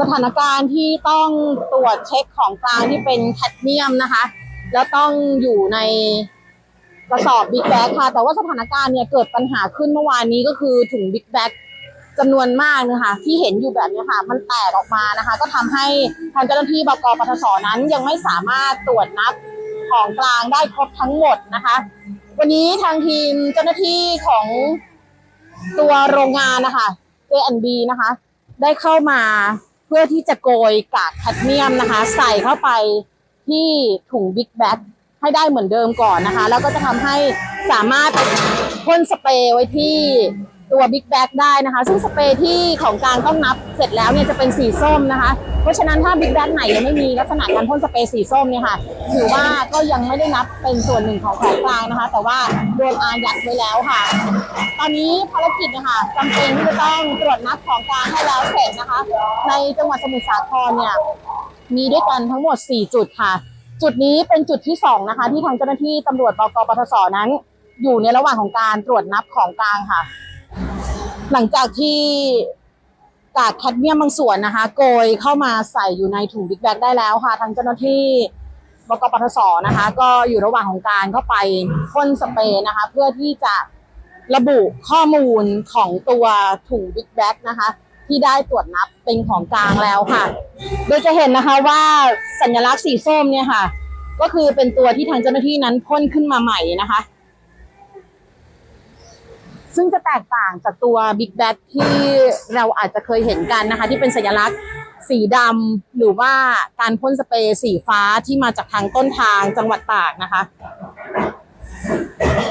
สถานการณ์ที่ต้องตรวจเช็คของกลางที่เป็นแคดเมียมนะคะ แล้วต้องอยู่ในกระสอบบิ๊กแบ็ค่ะ แต่ว่าสถานการณ์เนี่ยเกิดปัญหาขึ้นเมื่อวานนี้ก็คือถุงบิ๊กแบ็จำนวนมากนะคะที่เห็นอยู่แบบนี้ค่ะ มันแตกออกมานะคะ ก็ทำให้ทางเจ้าหน้าที่บกปทศนั้นยังไม่สามารถตรวจนับของกลางได้ครบทั้งหมดนะคะ วันนี้ทางทีมเจ้าหน้าที่ของตัวโรงงานนะคะ J&B นะคะ ได้เข้ามาเพื่อที่จะโกยกากแคดเมียมนะคะ ใส่เข้าไปที่ถุงบิ๊กแบ็ให้ได้เหมือนเดิมก่อนนะคะ แล้วก็จะทำให้สามารถพ่นสเปรย์ไว้ที่ ตัวบิ๊กแบ็ได้นะคะ ซึ่งสเปรย์ที่ของกลางต้องนับเสร็จแล้วเนี่ยจะเป็นสีส้มนะคะ เพราะฉะนั้นถ้าบิ๊กแบ็ไหนยังไม่มีลักษณะการพ่นสเปรย์สีส้มเนี่ยค่ะถือว่าก็ยังไม่ได้นับเป็นส่วนหนึ่งของของกลางนะคะ แต่ว่าโดนอายัดไว้แล้วค่ะ ตอนนี้ภารกิจนะคะจำเป็นที่จะต้องตรวจนับของกลางให้แล้วเสร็จนะคะ ในจังหวัดสมุทรสาครเนี่ยมีด้วยกันทั้งหมด 4 จุดค่ะ จุดนี้เป็นจุดที่ 2 นะคะ ที่ทางเจ้าหน้าที่ตำรวจบกปทศนั้น อยู่ในระหว่างของการตรวจนับของกลางค่ะ หลังจากที่กากแคดเมียมบางส่วนนะคะ โกยเข้ามาใส่อยู่ในถุงบิ๊กแบกได้แล้วค่ะ ทางเจ้าหน้าที่บกปทศนะคะ ก็อยู่ระหว่างของการเข้าไปพ่นสเปรย์นะคะ เพื่อที่จะระบุข้อมูลของตัวถุงบิ๊กแบกนะคะ ที่ได้ตรวจนับเป็นของกลางแล้วค่ะ โดยจะเห็นนะคะว่าสัญลักษณ์สีส้มเนี่ยค่ะ ก็คือเป็นตัวที่ทางเจ้าหน้าที่นั้นพ่นขึ้นมาใหม่นะคะ ซึ่งจะแตกต่างจากตัว Big b a t ที่เราอาจจะเคยเห็นกันนะคะ ที่เป็นสัญลักษณ์สีดำหรือว่าการพ่นสเปรย์สีฟ้าที่มาจากทางต้นทางจังหวัดตากนะคะ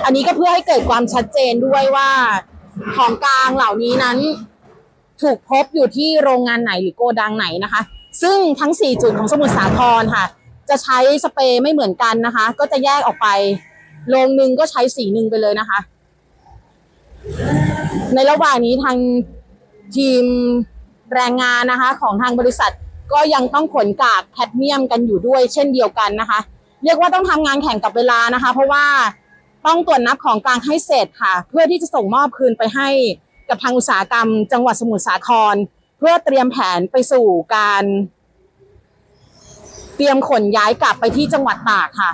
อันนี้ก็เพื่อให้เกิดความชัดเจนด้วยว่าของกลางเหล่านี้นั้น ถูกพบอยู่ที่โรงงานไหนหรือโกดังไหนนะคะ ซึ่งทั้ง 4 จุดของสมุทรสาครค่ะ จะใช้สเปรย์ไม่เหมือนกันนะคะ ก็จะแยกออกไปโรงหนึ่งก็ใช้สีหนึ่งไปเลยนะคะ ในระหว่างนี้ทางทีมแรงงานนะคะ ของทางบริษัทก็ยังต้องขนกากแคดเมียมกันอยู่ด้วย เช่นเดียวกันนะคะ เรียกว่าต้องทำงานแข่งกับเวลานะคะ เพราะว่าต้องตรวจนับของกลางให้เสร็จค่ะ เพื่อที่จะส่งมอบคืนไปให้กับทางอุตสาหกรรม จังหวัดสมุทรสาคร เพื่อเตรียมแผนไปสู่การ เตรียมขนย้ายกลับไปที่จังหวัดตากค่ะ